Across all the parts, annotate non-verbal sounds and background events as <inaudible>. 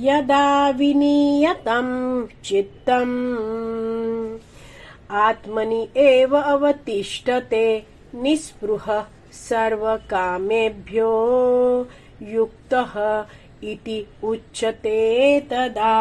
यदा विनीयतं चित्तम्। आत्मनि एव अवतिष्ठते निःस्पृह सर्वकामेभ्यो युक्तः इति उच्यते तदा।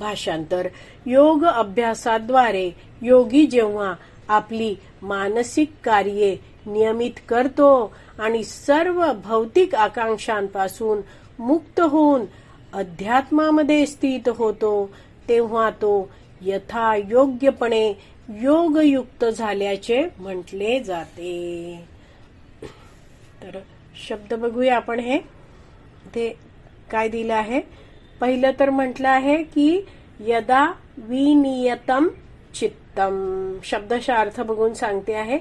भाषांतर योग अभ्यासाद्वारे योगी जेव्हा आपली मानसिक कार्ये नियमित करतो आणि सर्व भौतिक आकांक्षांपासून मुक्त होऊन अध्यात्मामध्ये स्थित होतो तेव्हा तो यथा योग्यपणे योगयुक्त झाल्याचे म्हटले जाते. तर शब्द बघूया आपण हे. ते काय दिलं आहे? पहिलं तर म्हटलं आहे की यदा विनियतम चित्तम. शब्दशा अर्थ बघून सांगते आहे.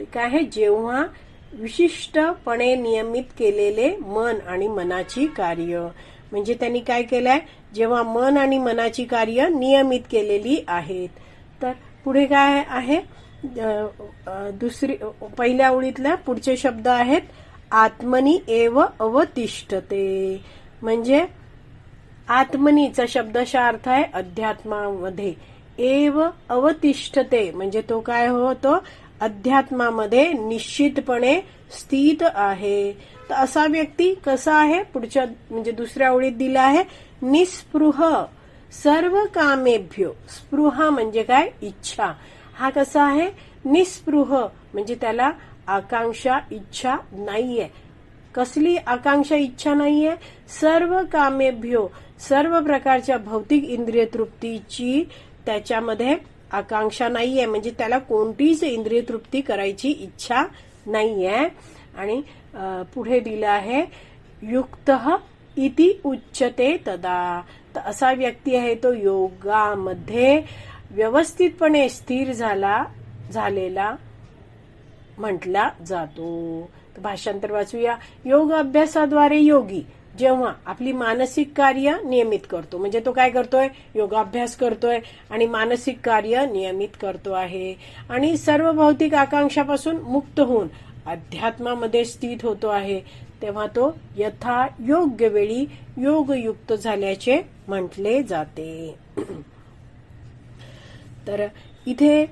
ते काय आहे? जेव्हा विशिष्टपणे नियमित केलेले मन आणि मनाची कार्य. म्हणजे त्यांनी काय केलंय? जेव्हा मन आणि मनाची कार्य नियमित केलेली आहेत. तर पुढे काय आहे? दुसरी पहिल्या ओळीतल्या पुढचे शब्द आहेत आत्मनी एव अवतिष्ठते. म्हणजे आत्मनीचा शब्दशा अर्थ आहे अध्यात्मामध्ये. एव अवतिष्ठते. म्हणजे तो काय होतो? अध्यात्मामध्ये निश्चितपणे स्थित आहे. तर असा व्यक्ती कसा आहे? पुढच्या म्हणजे दुसऱ्या ओळीत दिला आहे निस्पृह सर्व कामेभ्यो. स्पृह म्हणजे काय? इच्छा. हा कसा आहे? निस्पृह म्हणजे त्याला आकांक्षा इच्छा नाहीये. कसली आकांक्षा इच्छा नाहीये? सर्व कामेभ्यो सर्व प्रकारच्या भौतिक इंद्रिय तृप्तीची त्याच्यामध्ये आकांक्षा नाहीये. म्हणजे त्याला कोणतीच इंद्रिय तृप्ती करायची इच्छा नाहीये. आणि पुढे दिलं आहे युक्त इति उच्चते तदा. तर असा व्यक्ती आहे तो योगामध्ये व्यवस्थितपणे स्थिर झाला झालेला म्हटला जातो. तर भाषांतर वाचूया. योग अभ्यासाद्वारे योगी जेव्हा आपली मानसिक कार्य नियमित करतो म्हणजे तो काय करतोय? योगाभ्यास करतोय आणि मानसिक कार्य नियमित करतो आहे. आणि सर्व भौतिक आकांक्षापासून मुक्त होऊन अध्यात्मामध्ये स्थित होतो आहे. तेव्हा तो यथा योग्य वेळी योगयुक्त झाल्याचे म्हटले जाते. <clears throat> तर इथे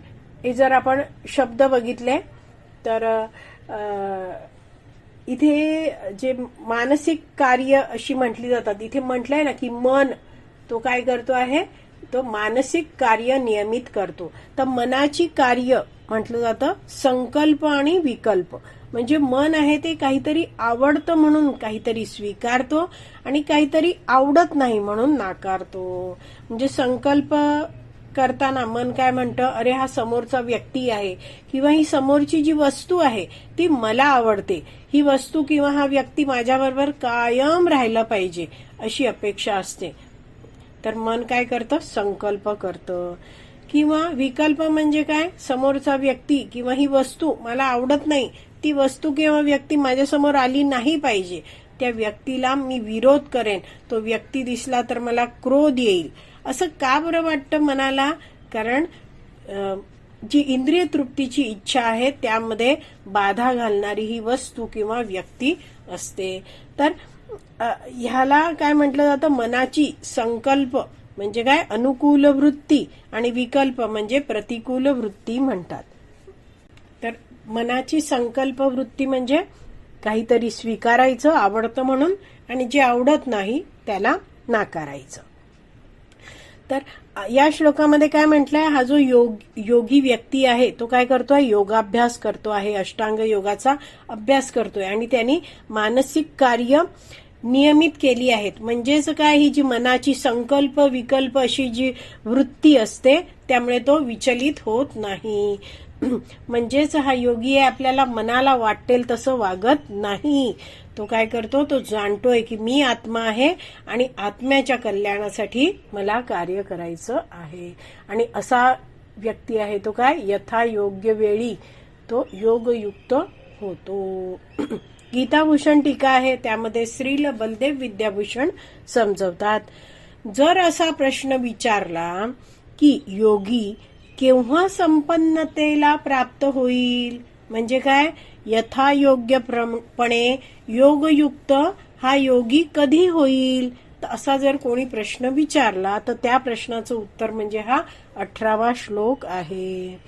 हे जर आपण शब्द बघितले तर इथे जे मानसिक कार्य अशी म्हटली जातात इथे म्हटलंय ना की मन तो काय करतो आहे? तो मानसिक कार्य नियमित करतो. तर मनाची कार्य म्हटलं जातं संकल्प आणि विकल्प. म्हणजे मन आहे ते काहीतरी आवडतं म्हणून काहीतरी स्वीकारतो आणि काहीतरी आवडत नाही म्हणून नाकारतो. म्हणजे संकल्प करताना मन काय म्हणतं अरे हा समोरचा व्यक्ती आहे किंवा ही समोरची जी वस्तू आहे ती मला आवडते. ही वस्तू किंवा हा व्यक्ती माझ्याबरोबर कायम राहिला पाहिजे अशी अपेक्षा असते. तर मन काय करतं? संकल्प करतं. किंवा विकल्प म्हणजे काय? समोरचा व्यक्ती किंवा ही वस्तू मला आवडत नाही ती वस्तू किंवा व्यक्ती माझ्यासमोर आली नाही पाहिजे त्या व्यक्तीला मी विरोध करेन. तो व्यक्ती दिसला तर मला क्रोध येईल. असं का बरं वाटतं मनाला? कारण जी इंद्रिय तृप्तीची इच्छा आहे त्यामध्ये बाधा घालणारी ही वस्तू किंवा व्यक्ती असते. तर ह्याला काय म्हटलं जातं? मनाची संकल्प म्हणजे काय? अनुकूल वृत्ती आणि विकल्प म्हणजे प्रतिकूल वृत्ती म्हणतात. तर मनाची संकल्प वृत्ती म्हणजे काहीतरी स्वीकारायचं आवडतं म्हणून आणि जे आवडत नाही त्याला नाकारायचं. तर या श्लोकामध्ये काय म्हटलंय? हा जो योग योगी व्यक्ती आहे तो काय करतोय? योगाभ्यास करतो आहे अष्टांग योगाचा अभ्यास करतोय. आणि त्यांनी मानसिक कार्य नियमित केली आहेत. म्हणजेच काय? ही जी मनाची संकल्प विकल्प अशी जी वृत्ती असते त्यामुळे तो विचलित होत नाही. <clears throat> म्हणजेच हा योगी आहे आपल्याला मनाला वाटेल तसं वागत नाही. तो काय करतो? तो जाणतोय की मी आत्मा आहे आणि आत्म्याच्या कल्याणासाठी मला कार्य करायचं आहे. आणि असा व्यक्ती आहे तो काय? यथा योग्य वेळी तो योगयुक्त होतो. <clears throat> गीताभूषण टीका आहे त्यामध्ये श्रील बलदेव विद्याभूषण समजवतात. जर असा प्रश्न विचारला की योगी केव्हा संपन्नतेला प्राप्त होईल? म्हणजे काय? यथायोग्यपणे योगयुक्त हा योगी कधी होईल? असा जर कोणी प्रश्न विचारला तर त्या प्रश्नाचं उत्तर म्हणजे हा अठरावा श्लोक आहे.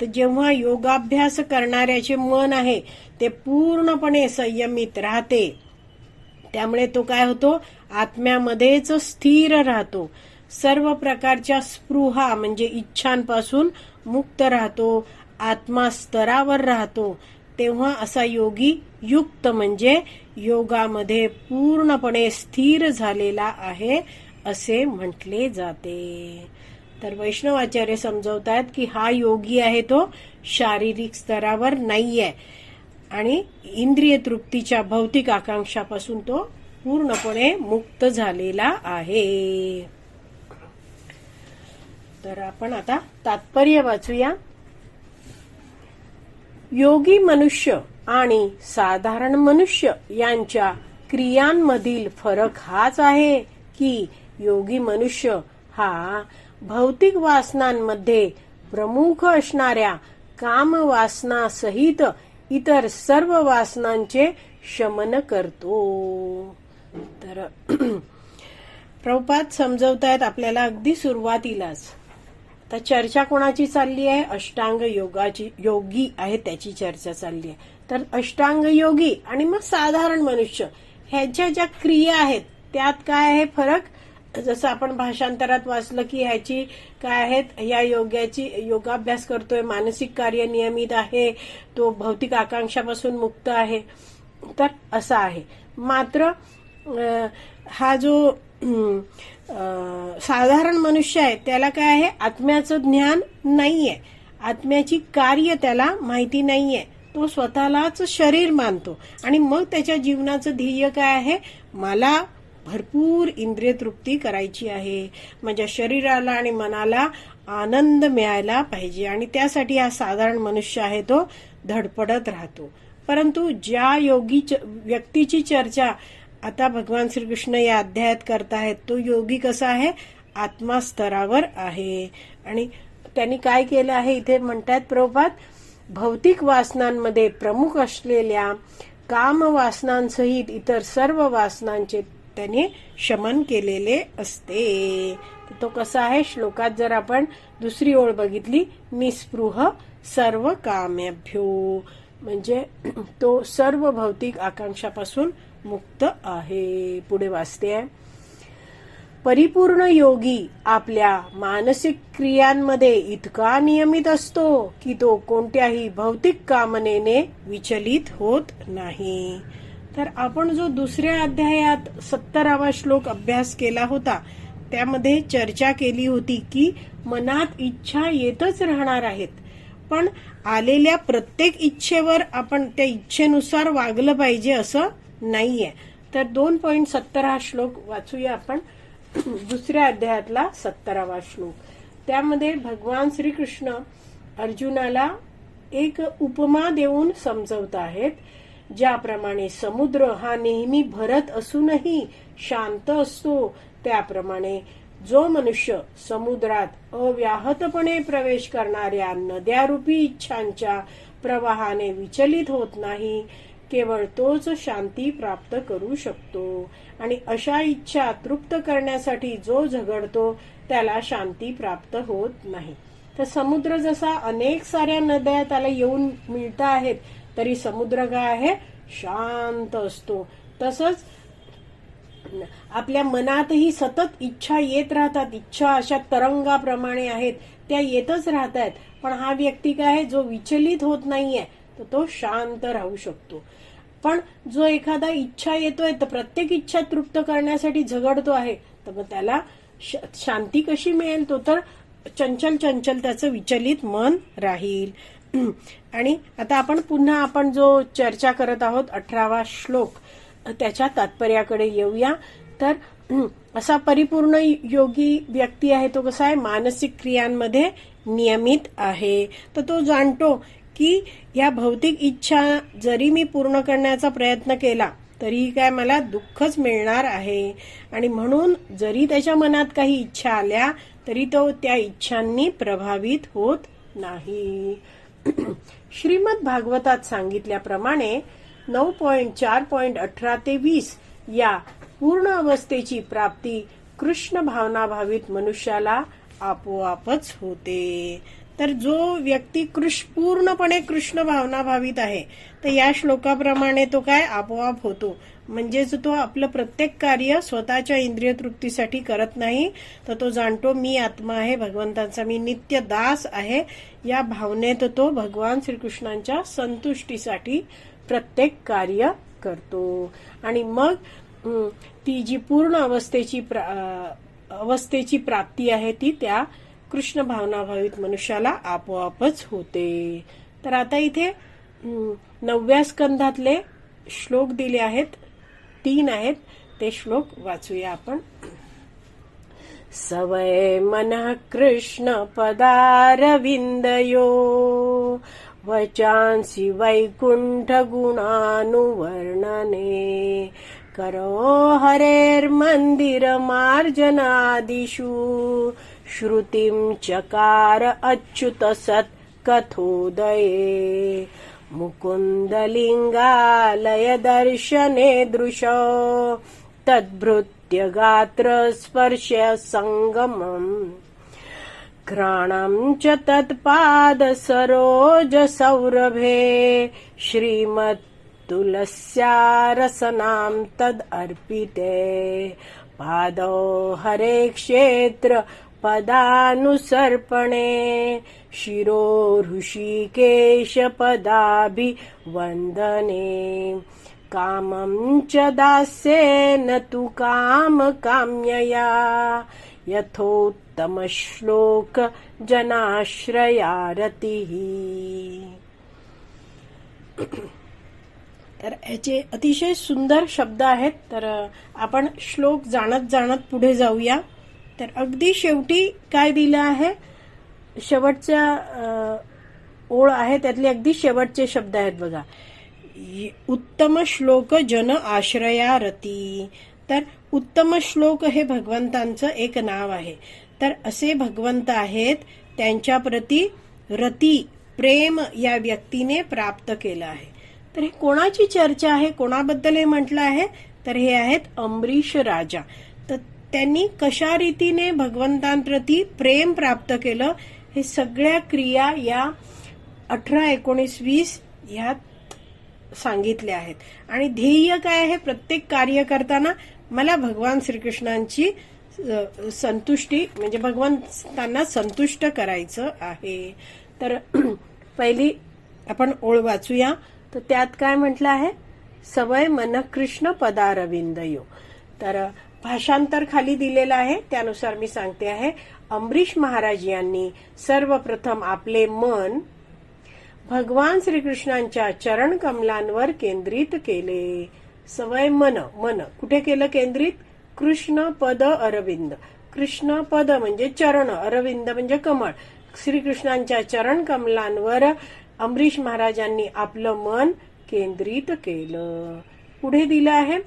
तर जेव्हा योगाभ्यास करणाऱ्याचे मन आहे ते पूर्णपणे संयमित राहते. त्यामुळे तो काय होतो? आत्म्यामध्येच स्थिर राहतो. सर्व प्रकारच्या स्पृहा म्हणजे इच्छांपासून मुक्त राहतो आत्मा स्तरावर राहतो. तेव्हा असा योगी युक्त म्हणजे योगामध्ये पूर्णपणे स्थिर झालेला आहे असे म्हटले जाते. तर वैष्णवाचार्य समजवतात की हा योगी आहे तो शारीरिक स्तरावर नाहीये आणि इंद्रिय तृप्तीच्या भौतिक आकांक्षापासून तो पूर्णपणे मुक्त झालेला आहे. तर आपण आता तात्पर्य वाचूया. योगी मनुष्य आणि साधारण मनुष्य यांच्या क्रियांमधील फरक हाच आहे की योगी मनुष्य हा भौतिक वासनांमध्ये प्रमुख असणाऱ्या काम वासनासहित इतर सर्व वासनांचे शमन करतो. तर <clears throat> प्रभुपात समजवतायत आपल्याला अगदी सुरुवातीलाच. तर चर्चा कोणाची चालली आहे? अष्टांग योगाची योगी आहे त्याची चर्चा चालली आहे. तर अष्टांग योगी आणि मग साधारण मनुष्य ह्याच्या ज्या क्रिया आहेत त्यात काय आहे फरक? जसं आपण भाषांतरात वाचलं की ह्याची काय आहेत? या योग्याची योगाभ्यास करतोय मानसिक कार्य नियमित आहे तो भौतिक आकांक्षापासून मुक्त आहे. तर असा आहे. मात्र हा जो साधारण मनुष्य आहे त्याला काय आहे? आत्म्याचं ज्ञान नाहीये. आत्म्याची कार्य त्याला माहिती नाहीये. तो स्वतःलाच शरीर मानतो. आणि मग त्याच्या जीवनाचं ध्येय काय आहे? मला भरपूर इंद्रिय तृप्ती करायची आहे. माझ्या शरीराला आणि मनाला आनंद मिळायला पाहिजे. आणि त्यासाठी हा साधारण मनुष्य आहे तो धडपडत राहतो. परंतु ज्या योगी व्यक्तीची चर्चा आता भगवान श्रीकृष्ण या अध्यायात करतायत तो योगी कसा आहे? आत्मा स्तरावर आहे. आणि त्यांनी काय केलं आहे? इथे म्हणतात प्रभुपात भौतिक वासनांमध्ये प्रमुख असलेल्या काम वासनांसहित इतर सर्व वासनांचे त्याने शमन केलेले असते. तो कसा आहे? श्लोकात जर आपण दुसरी ओळ बघितली निस्पृह सर्व काम्याभ्यो म्हणजे तो सर्व भौतिक आकांक्षापासून मुक्त आहे. पुढे वाचते आहे. परिपूर्ण योगी आपल्या मानसिक क्रियांमध्ये इतका नियमित असतो की तो कोणत्याही भौतिक कामनेने विचलित होत नाही. तर आपण जो दुसऱ्या अध्यायात सत्तरावा श्लोक अभ्यास केला होता त्यामध्ये चर्चा केली होती की मनात इच्छा येतच राहणार आहेत. पण आलेल्या प्रत्येक इच्छेवर आपण त्या इच्छेनुसार वागलं पाहिजे असं नाहीये. तर दोन पॉईंट सत्तर हा श्लोक वाचूया आपण. दुसऱ्या अध्यायातला सत्तरावा श्लोक. त्यामध्ये भगवान श्रीकृष्ण अर्जुनाला एक उपमा देऊन समजवत आहेत ज्याप्रमाणे समुद्र हा नेहमी भरत असूनही शांत असतो. त्याप्रमाणे जो मनुष्य समुद्रात अव्याहतपणे प्रवेश करणाऱ्या नद्यारूपी इच्छांच्या प्रवाहाने विचलित होत नाही केवळ तोच शांती प्राप्त करू शकतो. आणि अशा इच्छा तृप्त करण्यासाठी जो झगडतो त्याला शांती प्राप्त होत नाही. तर समुद्र जसा अनेक साऱ्या नद्या त्याला येऊन मिळत आहेत तरी समुद्र काय आहे? शांत असतो. तसंच आपल्या मनातही सतत इच्छा येत राहतात. इच्छा अशा तरंगाप्रमाणे आहेत. त्या येतच राहत आहेत पण हा व्यक्ती काय आहे? जो विचलित होत नाहीये. तर तो शांत राहू शकतो. पण जो एखादा इच्छा येतोय तर प्रत्येक इच्छा तृप्त करण्यासाठी झगडतो आहे तर मग त्याला श- शांती कशी मिळेल? तो तर चंचल चंचल त्याचं विचलित मन राहील. <clears throat> आणि आता आपण पुन्हा आपण जो चर्चा करत आहोत अठरावा श्लोक त्याच्या तात्पर्याकडे येऊया. तर <clears throat> असा परिपूर्ण योगी व्यक्ती आहे तो कसा आहे? मानसिक क्रियांमध्ये नियमित आहे. तर तो जाणतो की या भौतिक इच्छा जरी मी पूर्ण करण्याचा प्रयत्न केला तरी काय मला दुःखच मिळणार आहे. आणि म्हणून जरी त्याच्या मनात काही इच्छा आल्या तरी तो त्या इच्छांनी प्रभावित होत नाही. <clears throat> श्रीमद भागवतात सांगितल्याप्रमाणे नऊ पॉइंट चार पॉइंट अठरा ते वीस या पूर्ण अवस्थेची प्राप्ती कृष्ण भावनाभावित मनुष्याला आपोआपच होते. तर जो व्यक्ती कृष्ण पूर्णपणे कृष्ण भावना भावित आहे तर या श्लोकाप्रमाणे तो काय? आपोआप होतो. म्हणजेच तो आपलं प्रत्येक कार्य स्वतःच्या इंद्रिय तृप्तीसाठी करत नाही तर तो जाणतो मी आत्मा आहे भगवंतांचा मी नित्य दास आहे. या भावनेत तो भगवान श्रीकृष्णांच्या संतुष्टीसाठी प्रत्येक कार्य करतो. आणि मग ती जी पूर्ण अवस्थेची प्रा- अवस्थेची प्राप्ती आहे ती त्या कृष्ण भावनाभावित मनुष्याला आपोआपच होते. तर आता इथे नवव्या स्कंधातले श्लोक दिले आहेत. तीन आहेत. ते श्लोक वाचूया आपण. सवय मन कृष्ण पदारविंदयो वचांसी वैकुंठ गुणानुवर्णने करो हरेर्मन्दिरमार्जनादिषु श्रुतिं चकार अच्युत सत् कथोदये मुकुन्दलिङ्गालय दर्शने दृश। तद्भृत्य गात्र स्पर्श सङ्गमम् घ्राणम् च तत्पाद सरोज तुलस्यारसनां तदर्पिते। पादौ हरे क्षेत्र पदानुसर्पणे। शिरो ऋषिकेश कामं कामम् च दास्येन तु कामकाम्यया। यथोत्तमश्लोक जनाश्रयारतिः। तर याचे अतिशय सुंदर शब्द आहेत. तर आपण श्लोक जाणत जाणत पुढे जाऊया. तर अगदी शेवटी काय दिलं आहे? शेवटच्या ओळ आहे त्यातले अगदी शेवटचे शब्द आहेत बघा. उत्तम श्लोक जन आश्रया रती तर उत्तम श्लोक हे भगवंतांचं एक नाव आहे. तर असे भगवंत आहेत त्यांच्याप्रती रती प्रेम या व्यक्तीने प्राप्त केलं आहे. तर हे कोणाची चर्चा आहे कोणाबद्दल हे म्हटलं आहे? तर हे आहेत अमरीश राजा. तर त्यांनी कशा रीतीने भगवंतांप्रती प्रेम प्राप्त केलं? हे सगळ्या क्रिया या अठरा एकोणीस वीस ह्यात सांगितल्या आहेत. आणि ध्येय काय आहे? प्रत्येक कार्य करताना मला भगवान श्रीकृष्णांची संतुष्टी म्हणजे भगवंतांना संतुष्ट करायचं आहे. तर <clears throat> पहिली आपण ओळ वाचूया. तर त्यात काय म्हटलं आहे? सवय मन कृष्ण पदारविंदयो तर भाषांतर खाली दिलेलं आहे. त्यानुसार मी सांगते आहे. अमरीश महाराज यांनी सर्वप्रथम आपले मन भगवान श्रीकृष्णांच्या चरण कमलांवर केंद्रित केले. सवय मन मन. कुठे केलं केंद्रित? कृष्ण पद अरविंद. कृष्ण पद म्हणजे चरण अरविंद म्हणजे कमळ. श्रीकृष्णांच्या चरण कमलांवर अमरीश महाराजांनी आपलं मन केंद्रित केलं. पुढे दिलं आहे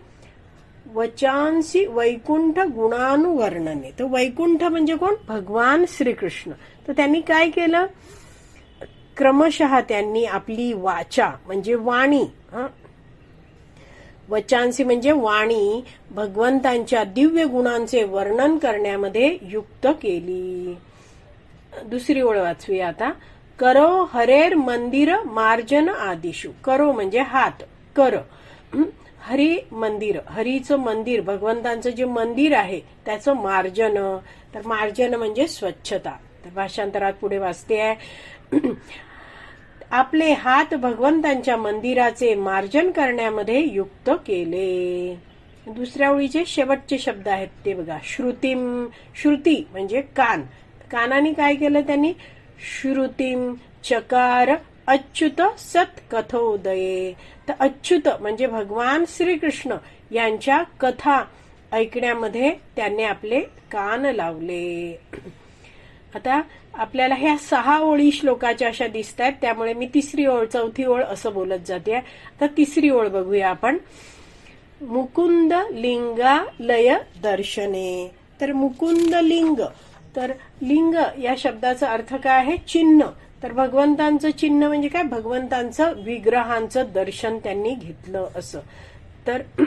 वचांसी वैकुंठ गुणानुवर्णने. तर वैकुंठ म्हणजे कोण? भगवान श्रीकृष्ण. तर त्यांनी काय केलं? क्रमशः त्यांनी आपली वाचा म्हणजे वाणी वचांसी म्हणजे वाणी भगवंतांच्या दिव्य गुणांचे वर्णन करण्यामध्ये युक्त केली. दुसरी ओळ वाचूया आता. करो हरेर मंदिर मार्जन आदिशु. करो म्हणजे हात. कर. हरी मंदिर. हरीचं मंदिर. भगवंतांचं जे मंदिर आहे त्याचं मार्जन. तर मार्जन म्हणजे स्वच्छता. तर भाषांतरात पुढे वाचते आहे. आपले हात भगवंतांच्या मंदिराचे मार्जन करण्यामध्ये युक्त केले. दुसऱ्या ओळीचे शेवटचे शब्द आहेत ते बघा. श्रुतीम श्रुती म्हणजे कान. कानाने काय केलं त्यांनी? श्रुतीम चकार अच्युत सत्कथोदये. तर अच्युत म्हणजे भगवान श्रीकृष्ण यांच्या कथा ऐकण्यामध्ये त्यांनी आपले कान लावले. आता आपल्याला ह्या सहा ओळी श्लोकाच्या अशा दिसत आहेत त्यामुळे मी तिसरी ओळ चौथी ओळ असं बोलत जाते. आता तिसरी ओळ बघूया आपण. मुकुंद लिंगालय दर्शने. तर मुकुंद लिंग तर लिंग या शब्दाचा अर्थ काय आहे? चिन्ह. तर भगवंतांचं चिन्ह म्हणजे काय? भगवंतांचं विग्रहांचं दर्शन त्यांनी घेतलं असं. तर <clears throat>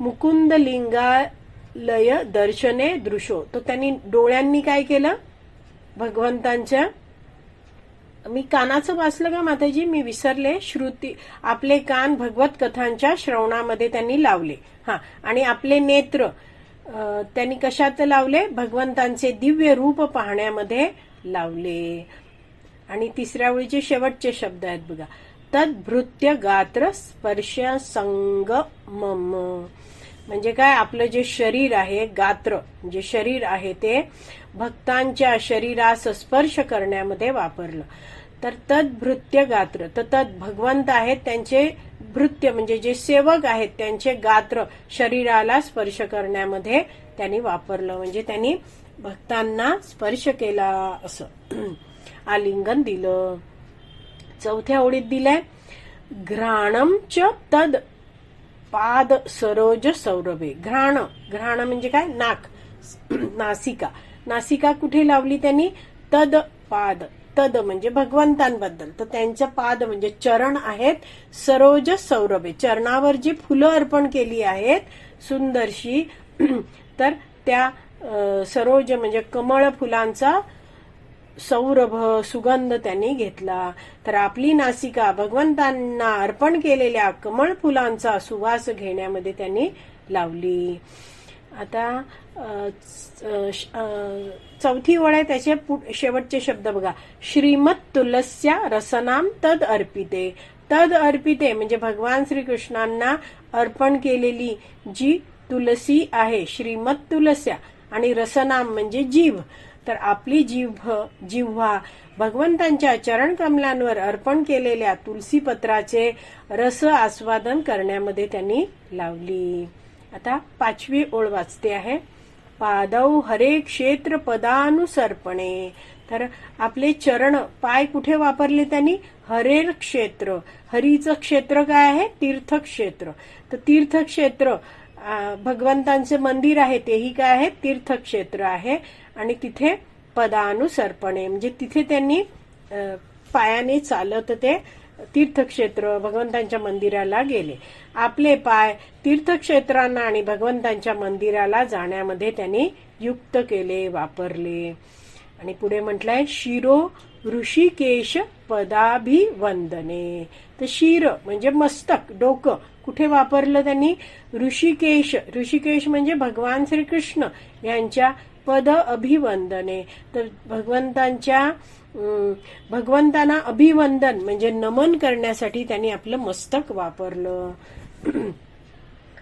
मुकुंद लिंगालय दर्शने दृशो. तो त्यांनी डोळ्यांनी काय केलं? भगवंतांच्या मी कानाचं वाचलं का माताजी? मी विसरले. श्रुती आपले कान भगवत कथांच्या श्रवणामध्ये त्यांनी लावले. हा. आणि आपले नेत्र त्यांनी कशात लावले भगवंतांचे दिव्य रूप पाहण्यामध्ये लावले. आणि तिसऱ्या ओळीचे शेवटचे शब्द आहेत बघा. तद्भृत्य गात्र स्पर्श संग मम. म्हणजे काय? आपलं जे शरीर आहे गात्र जे शरीर आहे ते भक्तांच्या शरीरास स्पर्श करण्यामध्ये वापरलं. तर तद्भृत्य गात्र तर तद भगवंत आहेत त्यांचे भृत्य म्हणजे जे सेवक आहेत त्यांचे गात्र शरीराला स्पर्श करण्यामध्ये त्यांनी वापरलं. म्हणजे त्यांनी भक्तांना स्पर्श केला असं. <clears throat> आलिंगन दिलं. चौथ्या ओळीत दिलंय घ्राणम च तद पाद सरोज सौरभे. घ्राण घ्राण म्हणजे काय? नाक. <clears throat> नासिका. नासिका कुठे लावली त्यांनी? तद पाद. तद म्हणजे भगवंतांबद्दल. तर त्यांचं पाद म्हणजे चरण आहेत सरोज सौरभे. चरणावर जी फुलं अर्पण केली आहेत सुंदरशी <clears throat> तर त्या सरोज म्हणजे कमळ फुलांचा सौरभ सुगंध त्यांनी घेतला. तर आपली नासिका भगवंतांना अर्पण केलेल्या कमळ फुलांचा सुवास घेण्यामध्ये त्यांनी लावली. आता चौथी ओळ आहे त्याचे पु- शेवटचे शब्द बघा. श्रीमत तुलस्या रसनाम तद अर्पिते. तद अर्पिते म्हणजे भगवान श्रीकृष्णांना अर्पण केलेली जी तुलसी आहे श्रीमत तुलस्या. आणि रसनाम म्हणजे जीव. तर आपली जीभ जिव्हा भगवंतांच्या चरण कमलांवर अर्पण केलेल्या तुलसी पत्राचे रस आस्वादन करण्यामध्ये त्यांनी लावली. आता पाचवी ओळ वाचते आहे. पादौ हरे क्षेत्र पदानुसर्पणे तर आपले चरण पाय कुठे वापरले त्यांनी? हरेर क्षेत्र. हरीचं क्षेत्र काय आहे? तीर्थक्षेत्र. तर तीर्थक्षेत्र भगवंतांचे मंदिर आहे तेही काय आहे? तीर्थक्षेत्र आहे. आणि तिथे पदानुसर्पणे. म्हणजे तिथे त्यांनी पायाने चालत ते तीर्थक्षेत्र भगवंतांच्या मंदिराला गेले. आपले पाय तीर्थक्षेत्रांना आणि भगवंतांच्या मंदिराला जाण्यामध्ये त्यांनी युक्त केले वापरले. आणि पुढे म्हटलंय शिरो ऋषिकेश पदाभिवंदने. तर शिर म्हणजे मस्तक डोकं. कुठे वापरलं त्यांनी? ऋषिकेश. ऋषिकेश म्हणजे भगवान श्रीकृष्ण यांच्या पद अभिवंदने. तर भगवंतांच्या भगवंतांना अभिवंदन म्हणजे नमन करण्यासाठी त्यांनी आपलं मस्तक वापरलं. <clears throat>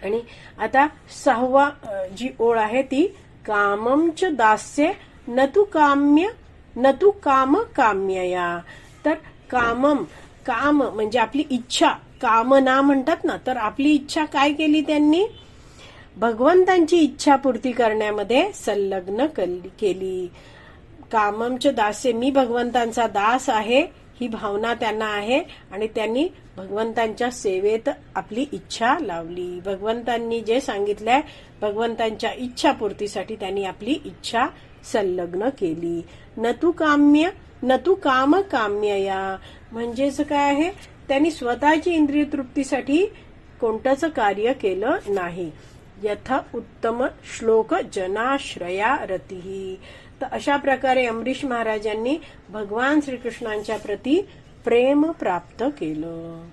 आणि आता सहावा जी ओळ आहे ती कामम च दास्य न तू काम्य न तू काम काम्यया. तर कामम काम म्हणजे आपली इच्छा. कामना म्हणतात ना तर आपली इच्छा काय केली त्यांनी? भगवंतांची इच्छा पूर्ती करण्यामध्ये संलग्न केली काममच दासे मी भगवंतांचा दास आहे ही भावना त्यांना आहे आणि त्यांनी भगवंतांच्या सेवेत आपली इच्छा लावली. भगवंतांनी जे सांगितलंय भगवंतांच्या इच्छापूर्तीसाठी त्यांनी आपली इच्छा संलग्न केली. न काम्य न काम काम्य या म्हणजेच काय आहे? त्यांनी स्वतःची इंद्रिय तृप्तीसाठी कोणतंच कार्य केलं नाही. यथ उत्तम श्लोक जनाश्रया रती. तर अशा प्रकारे अमरीश महाराजांनी भगवान श्रीकृष्णांच्या प्रती प्रेम प्राप्त केलं.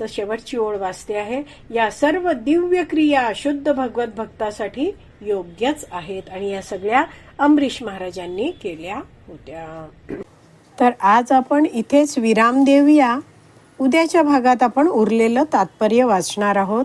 तर शेवटची ओळ वाचते आहे. या सर्व दिव्य क्रिया शुद्ध भगवत भक्तासाठी योग्यच आहेत आणि या सगळ्या अमरीश महाराजांनी केल्या होत्या. तर आज आपण इथेच विराम देऊया. उद्याच्या भागात आपण उरलेलं तात्पर्य वाचणार आहोत.